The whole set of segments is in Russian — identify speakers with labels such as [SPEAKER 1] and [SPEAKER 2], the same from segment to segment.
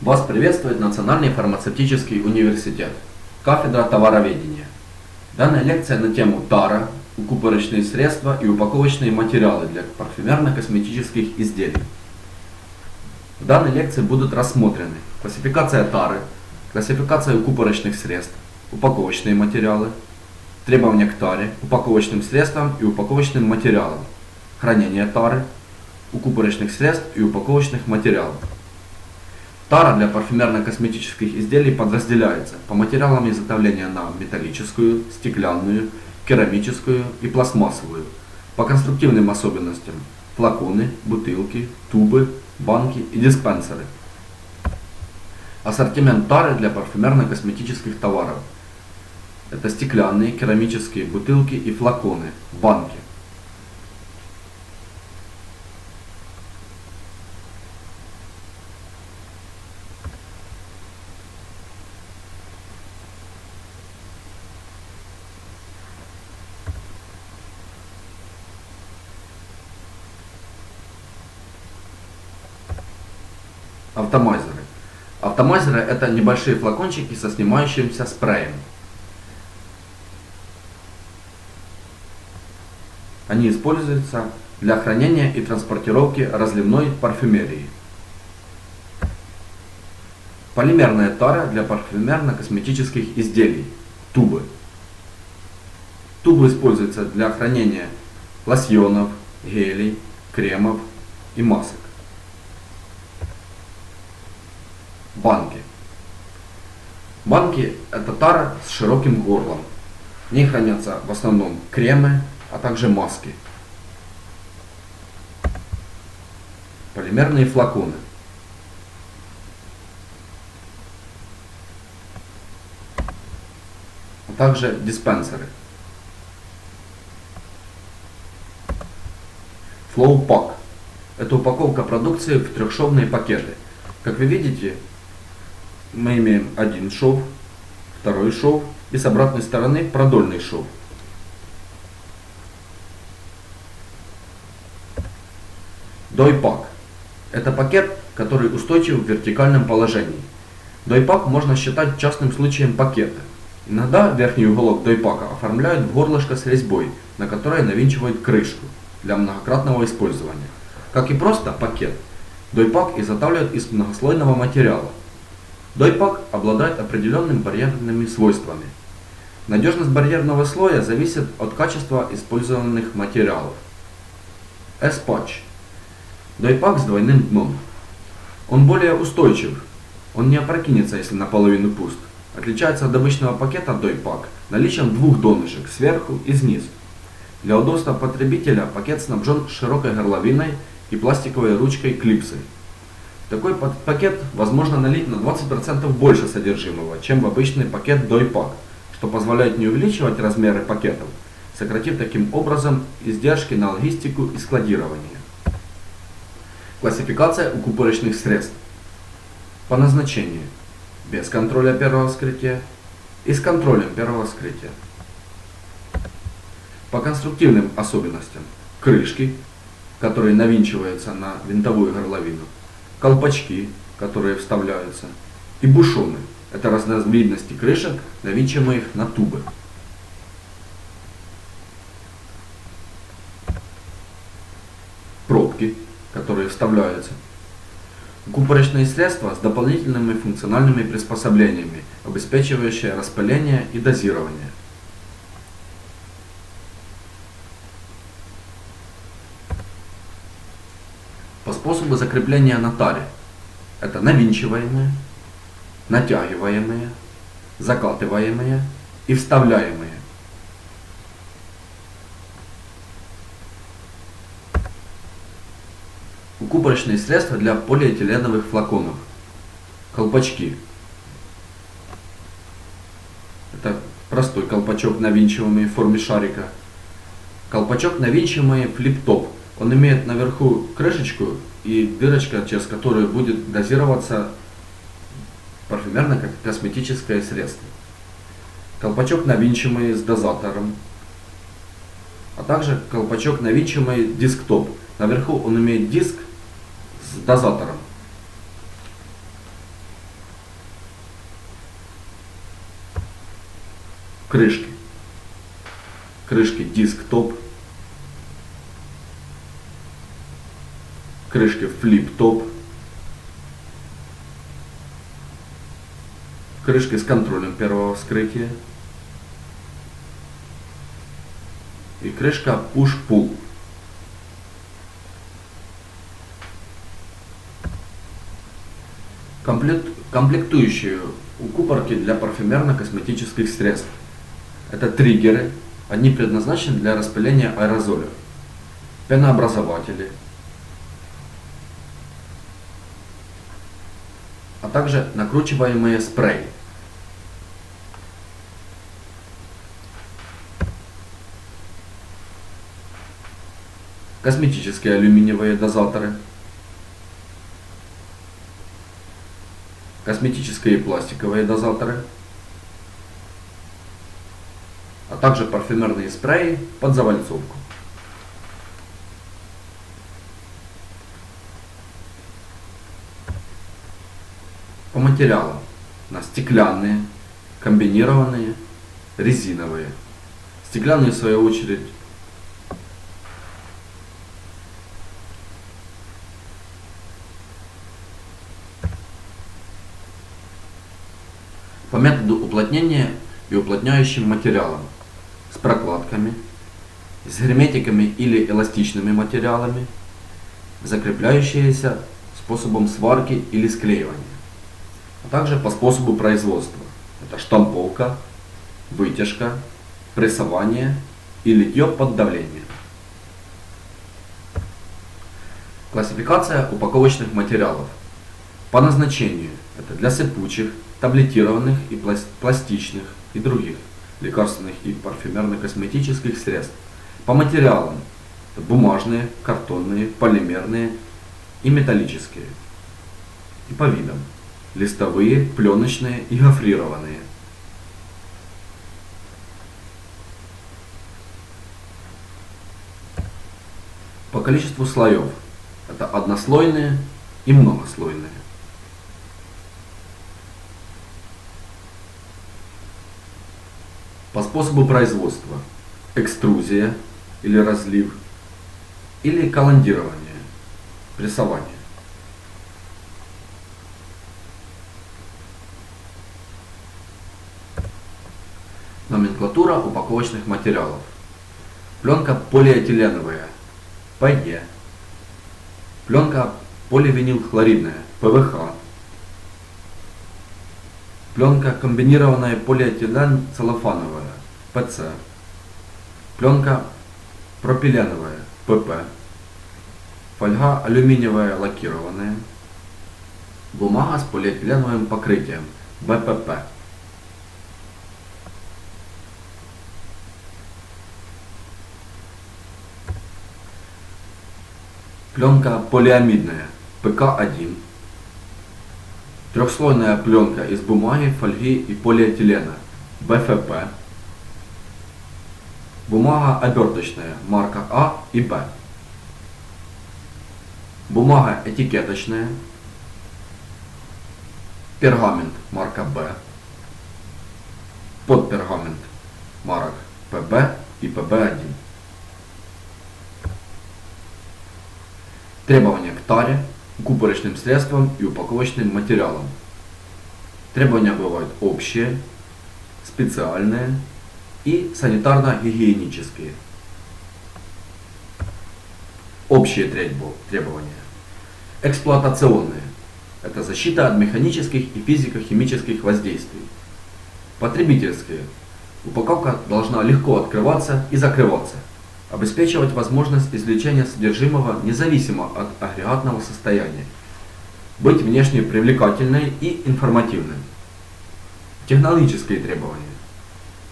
[SPEAKER 1] Вас приветствует Национальный фармацевтический университет, кафедра товароведения. Данная лекция на тему тара, укупорочные средства и упаковочные материалы для парфюмерно-косметических изделий. В данной лекции будут рассмотрены классификация тары, классификация укупорочных средств, упаковочные материалы, требования к таре, упаковочным средствам и упаковочным материалам, хранение тары, укупорочных средств и упаковочных материалов. Тара для парфюмерно-косметических изделий подразделяется по материалам изготовления на металлическую, стеклянную, керамическую и пластмассовую. По конструктивным особенностям флаконы, бутылки, тубы, банки и диспенсеры. Ассортимент тары для парфюмерно-косметических товаров. Это стеклянные, керамические бутылки и флаконы, банки. Автомайзеры. Автомайзеры это небольшие флакончики со снимающимся спреем. Они используются для хранения и транспортировки разливной парфюмерии. Полимерная тара для парфюмерно-косметических изделий. Тубы. Тубы используются для хранения лосьонов, гелей, кремов и масок. Банки. Банки это тара с широким горлом. В ней хранятся в основном кремы, а также маски. Полимерные флаконы. А также диспенсеры. Flow Pack. Это упаковка продукции в трехшовные пакеты. Как вы видите, мы имеем один шов, второй шов и с обратной стороны продольный шов. Дойпак. Это пакет, который устойчив в вертикальном положении. Дойпак можно считать частным случаем пакета. Иногда верхний уголок дойпака оформляют в горлышко с резьбой, на которой навинчивают крышку для многократного использования. Как и просто пакет, дойпак изготавливают из многослойного материала. Дойпак обладает определенными барьерными свойствами. Надежность барьерного слоя зависит от качества использованных материалов. S-Patch. Дойпак с двойным дном. Он более устойчив. Он не опрокинется, если наполовину пуст. Отличается от обычного пакета дойпак наличием двух донышек сверху и снизу. Для удобства потребителя пакет снабжен широкой горловиной и пластиковой ручкой клипсой. Такой пакет возможно налить на 20% больше содержимого, чем в обычный пакет дойпак, что позволяет не увеличивать размеры пакетов, сократив таким образом издержки на логистику и складирование. Классификация укупорочных средств. По назначению. Без контроля первого вскрытия и с контролем первого вскрытия. По конструктивным особенностям. Крышки, которые навинчиваются на винтовую горловину. Колпачки, которые вставляются. И бушоны. Это разновидности крышек, навинчиваемых на тубы. Пробки, которые вставляются. Купорочные средства с дополнительными функциональными приспособлениями, обеспечивающие распыление и дозирование. По способу закрепления на таре. Это навинчиваемые, натягиваемые, закатываемые и вставляемые. Укупорочные средства для полиэтиленовых флаконов. Колпачки. Это простой колпачок, навинчиваемый в форме шарика. Колпачок, навинчиваемый флип-топ. Он имеет наверху крышечку и дырочка, через которую будет дозироваться парфюмерно-косметическое средство. Колпачок, навинчиваемый с дозатором, а также колпачок, навинчиваемый дисктоп. Наверху он имеет диск с дозатором. Крышки. Крышки диск-топ крышки флип-топ, крышки с контролем первого вскрытия. И крышка push-pull. Комплект, комплектующие у купорки для парфюмерно-косметических средств. Это триггеры, они предназначены для распыления аэрозоля, пенообразователи, а также накручиваемые спреи. Косметические алюминиевые дозаторы – косметические пластиковые дозаторы, а также парфюмерные спреи под завальцовку. По материалам на стеклянные, комбинированные, резиновые. Стеклянные в свою очередь по методу уплотнения и уплотняющим материалам. С прокладками, с герметиками или эластичными материалами, закрепляющиеся способом сварки или склеивания, а также по способу производства. Это штамповка, вытяжка, прессование и литье под давлением. Классификация упаковочных материалов. По назначению это для сыпучих, таблетированных и пластичных и других лекарственных и парфюмерно-косметических средств. По материалам бумажные, картонные, полимерные и металлические. И по видам листовые, пленочные и гофрированные. По количеству слоев это однослойные и многослойные. По способу производства экструзия или разлив или колондирование, прессование. Упаковочных материалов. Пленка полиэтиленовая, ПЕ. Пленка поливинилхлоридная, ПВХ. Пленка комбинированная полиэтилен целлофановая, ПЦ. Пленка пропиленовая, ПП. Фольга алюминиевая лакированная. Бумага с полиэтиленовым покрытием, БПП. Пленка полиамидная, ПК-1. Трехслойная пленка из бумаги, фольги и полиэтилена, БФП. Бумага оберточная, марка А и Б. Бумага этикеточная. Пергамент марка Б. Подпергамент марок ПБ и ПБ1. Требования к таре губорочным средствам и упаковочным материалам. Требования бывают общие, специальные и санитарно-гигиенические. Общие требования. Эксплуатационные. Это защита от механических и физико-химических воздействий. Потребительские. Упаковка должна легко открываться и закрываться обеспечивать возможность извлечения содержимого независимо от агрегатного состояния, быть внешне привлекательной и информативной. Технологические требования.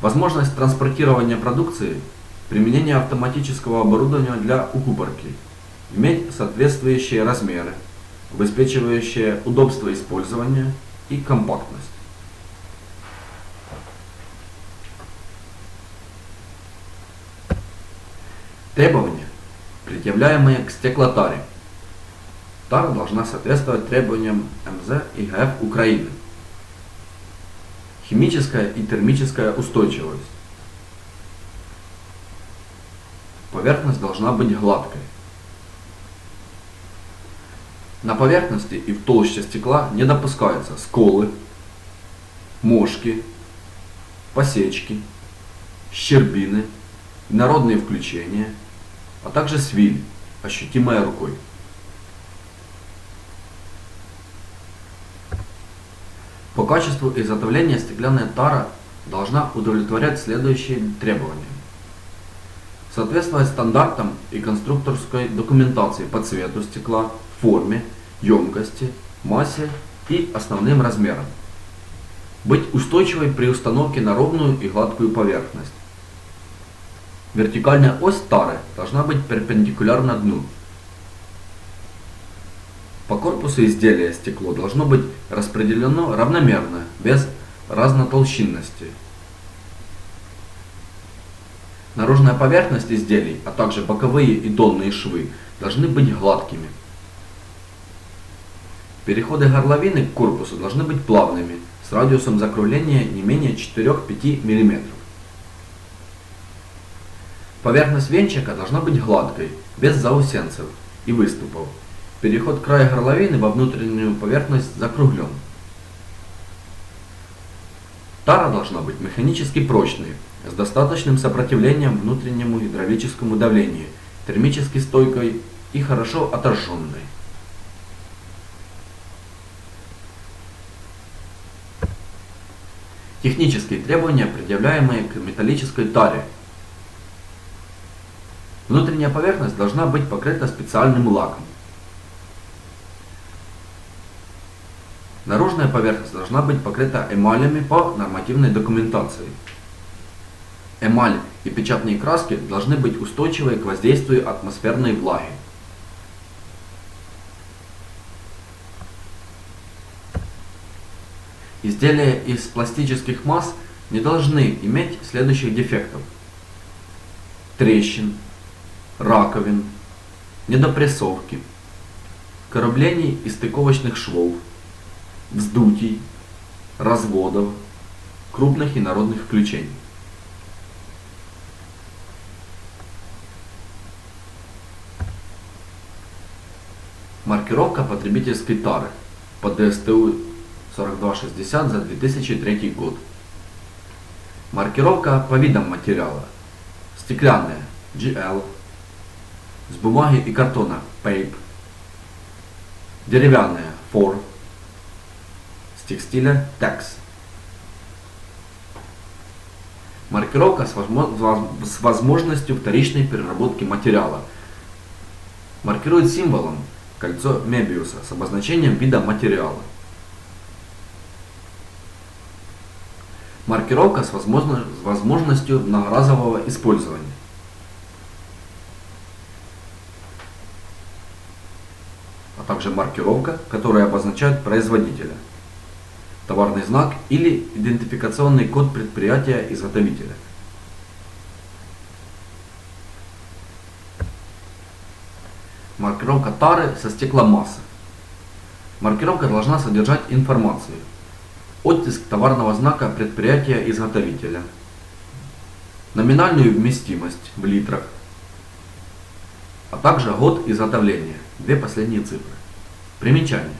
[SPEAKER 1] Возможность транспортирования продукции, применение автоматического оборудования для укупорки, иметь соответствующие размеры, обеспечивающие удобство использования и компактность. Требования, предъявляемые к стеклотаре. Тара должна соответствовать требованиям МЗ и ГФ Украины. химическая и термическая устойчивость. Поверхность должна быть гладкой. На поверхности и в толще стекла не допускаются сколы, мошки, посечки, щербины, инородные включения, а также свиль, ощутимая рукой. По качеству изготовления стеклянная тара должна удовлетворять следующие требования. Соответствовать стандартам и конструкторской документации по цвету стекла, форме, емкости, массе и основным размерам. Быть устойчивой при установке на ровную и гладкую поверхность. Вертикальная ось тары должна быть перпендикулярна дну. По корпусу изделия стекло должно быть распределено равномерно, без разнотолщинности. Наружная поверхность изделий, а также боковые и донные швы должны быть гладкими. Переходы горловины к корпусу должны быть плавными, с радиусом закругления не менее 4-5 мм. Поверхность венчика должна быть гладкой, без заусенцев и выступов. Переход края горловины во внутреннюю поверхность закруглен. Тара должна быть механически прочной, с достаточным сопротивлением внутреннему гидравлическому давлению, термически стойкой и хорошо отожженной. Технические требования, предъявляемые к металлической таре. Внутренняя поверхность должна быть покрыта специальным лаком. Наружная поверхность должна быть покрыта эмалями по нормативной документации. Эмаль и печатные краски должны быть устойчивы к воздействию атмосферной влаги. Изделия из пластических масс не должны иметь следующих дефектов. Трещин, раковин, недопрессовки, короблений и стыковочных швов, вздутий, разводов, крупных и народных включений. Маркировка потребительской тары по ДСТУ 4260 за 2003 год. Маркировка по видам материала. Стеклянная GL. С бумаги и картона PAPE. Деревянная FOR. С текстиля TEX. Маркировка с возможностью вторичной переработки материала. Маркирует символом кольцо Мебиуса с обозначением вида материала. Маркировка с возможностью многоразового использования. А также маркировка, которая обозначает производителя. Товарный знак или идентификационный код предприятия-изготовителя. Маркировка тары со стекломассы. Маркировка должна содержать информацию. Оттиск товарного знака предприятия-изготовителя. Номинальную вместимость в литрах. А также год изготовления. Две последние цифры. Примечание.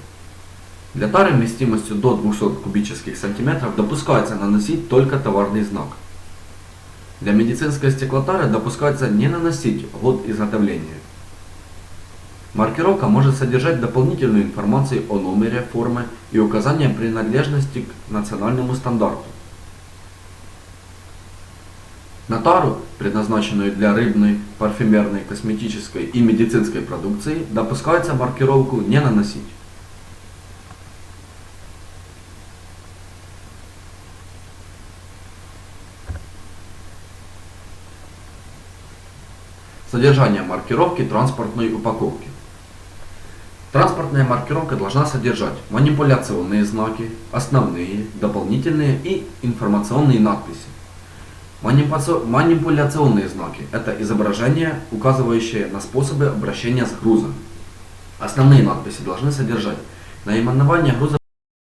[SPEAKER 1] Для тары вместимостью до 200 кубических сантиметров допускается наносить только товарный знак. Для медицинской стеклотары допускается не наносить год изготовления. Маркировка может содержать дополнительную информацию о номере, форме и указание принадлежности к национальному стандарту. На тару, предназначенную для рыбной, парфюмерной, косметической и медицинской продукции, допускается маркировку не наносить. Содержание маркировки транспортной упаковки. Транспортная маркировка должна содержать манипуляционные знаки, основные, дополнительные и информационные надписи. Манипуляционные знаки – это изображения, указывающие на способы обращения с грузом. Основные надписи должны содержать наименование груза